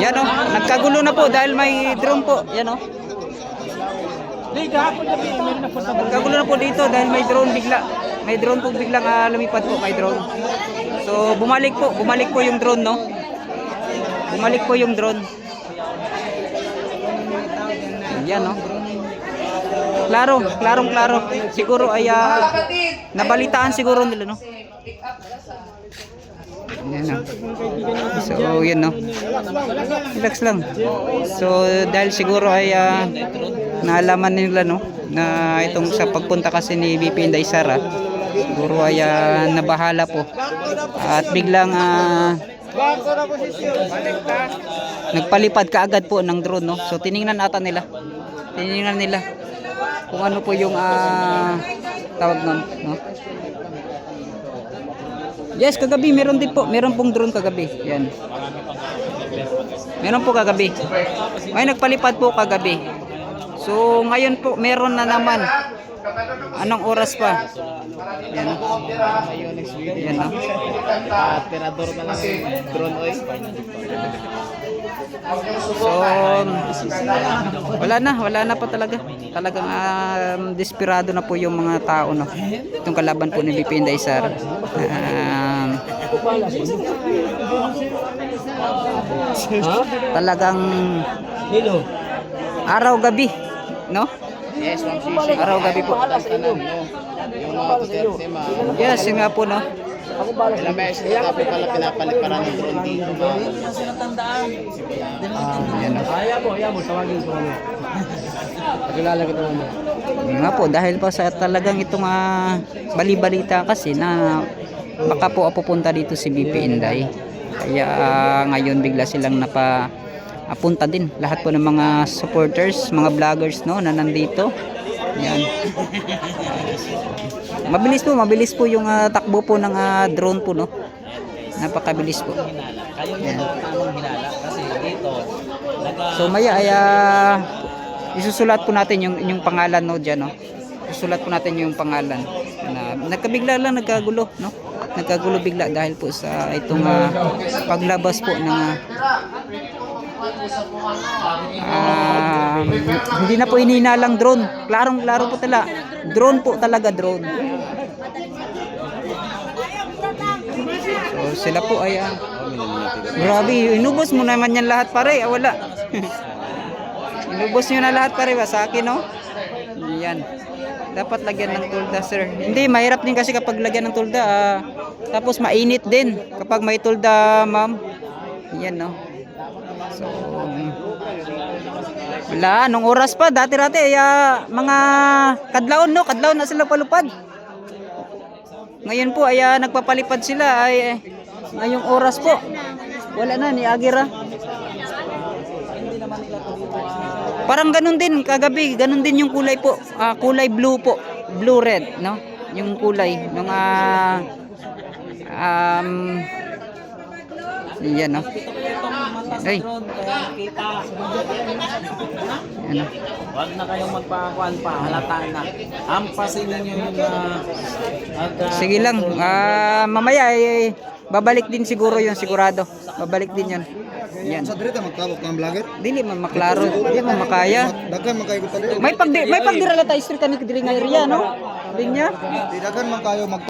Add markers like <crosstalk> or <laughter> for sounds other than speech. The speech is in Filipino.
Yan o, nagkagulo na po dahil may drone po. Yan o. Sa Nagkagulo na po dito dahil may drone bigla. May drone po biglang ah, lumipad po, may drone. So bumalik po, bumalik po yung drone no. Bumalik po yung drone. Yan no. Klaro, klarong klaro. Siguro ay ah, nabalitaan siguro nila no. Yan no. So yan no. Relax lang. So dahil siguro ay ah, naalaman nila no na itong sa pagpunta kasi ni BP Inday Sara siguro ay ah, nabahala po at biglang ah, nagpalipad kaagad po ng drone no so tiningnan ata nila tiningnan nila kung ano po yung ah, tawag nun no Yes, kagabi meron din po. Meron pong drone kagabi. Yan. Meron po kagabi. May nagpalipad po kagabi. So, ngayon po, meron na naman. Anong oras pa? Yan. Yan na. Operador na lang drone oil. So, wala na, wala na pa talaga. Talagang um, desperado na po yung mga tao, no. Itong kalaban po ni BP Inday Sara. Um, talagang Nilo? araw-gabi, no? Yes, Ma'am Sisi. Araw-gabi po. Yes, yun nga po, no? Ilang beses na po pala pinapaliparan ng drone dito, ma'am. Yan, no? Ayaw mo, ayaw mo, tawagin ko ano. Pagkilala kita mo. Nga po, dahil pa sa talagang itong ah, balibalita kasi na baka po pupunta dito si BP Inday. Kaya ah, ngayon bigla silang napa ah, punta din lahat po ng mga supporters, mga vloggers no na nandito. Yan. Mabilis po, mabilis po yung ah, takbo po ng ah, drone po no. Napakabilis po. Yan. So maya ay ah, isusulat po natin yung yung pangalan no diyan no. Isusulat po natin yung pangalan na nagkabigla lang nagkagulo no. Nagkagulo bigla dahil po sa itong ah, paglabas po ng ah, ah, hindi na po ininalang drone. Klarong klaro po talaga. Drone po talaga drone. So sila po ay ah, Grabe, inubos mo naman yan lahat pare. Ah, wala. <laughs> inubos nyo na lahat pare ba sa akin, no? Yan. Dapat lagyan ng tulda, sir. Hindi, mahirap din kasi kapag lagyan ng tulda. ah, tapos mainit din kapag may tulda, ma'am. Yan, no? So, wala, nung oras pa, dati-dati, ay ah, mga kadlaon, no? Kadlaon na sila palupad. Ngayon po ay ah, nagpapalipad sila ay eh, ngayong oras po. Wala na ni Agira. Parang ganun din kagabi, ganun din yung kulay po. Ah, kulay blue po. Blue red, no? Yung kulay ng ah um yan no. Ay, kita. ano. Huwag na kayong magpakuan pa, halata na. Ampasin ninyo yung uh, at, ah, Sige lang. Ah, mamaya ay babalik din siguro yun sigurado. Babalik din yun. Yan. Sa dito magtabok ng vlogger. Dili man maklaro, dili man makaya. Daghan man kayo. May pagdi may pagdirala tayo street kanik diri nga area no? Linya. Di daghan man kayo mag